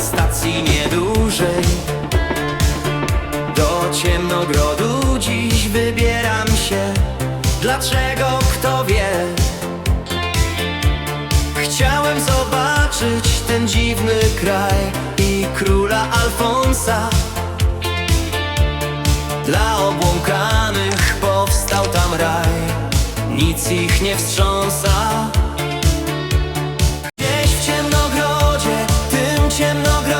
stacji nie dłużej Do ciemnogrodu dziś wybieram się. Dlaczego kto wie? Chciałem zobaczyć ten dziwny kraj I króla Alfonsa. Dla obłąkanych powstał tam raj. Nic ich nie wstrząsa. logró